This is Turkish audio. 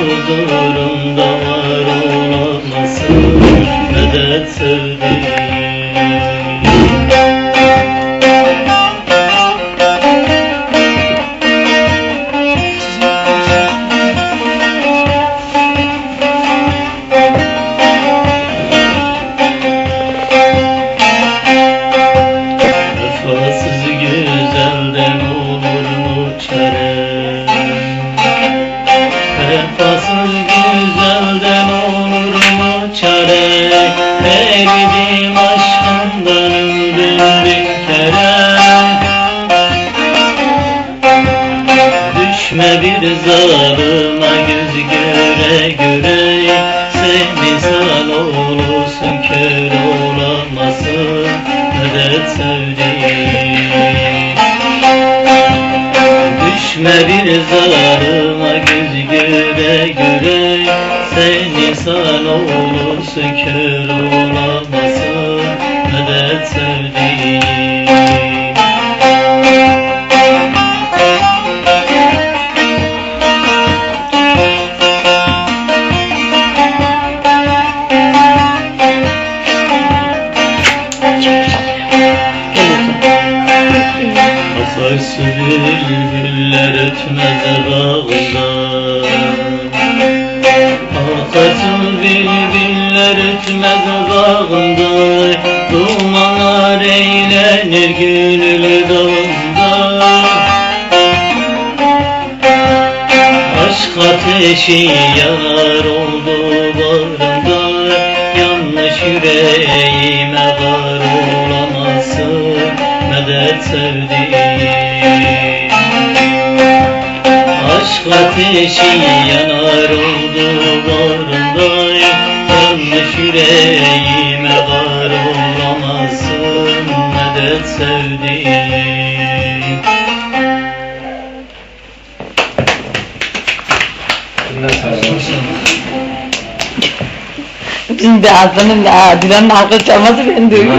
huzurunda var olamazsın Medet sevdiğim çare. Eridim aşkından öldüm bir kere. Düşme bir zalıma göz göre göre. Sen olursun kör olamazsın Medet sevdiğim Düşme bir zalıma göz göre göre. Sen insan olursun kör olamasın Medet sevdiğim Asarsı bülbüller ötmez bağında ötmez bağında Dumanlar eğlenir gönül dağında Aşk ateşi yanar oldu bağrımda Yanlış yüreğime var olamazsın Medet sevdiğim. Aşk ateşi yanar oldu Sevdiğim Şimdi Hasan'ın, Dilan'ın alkış çalması beni duyuyor.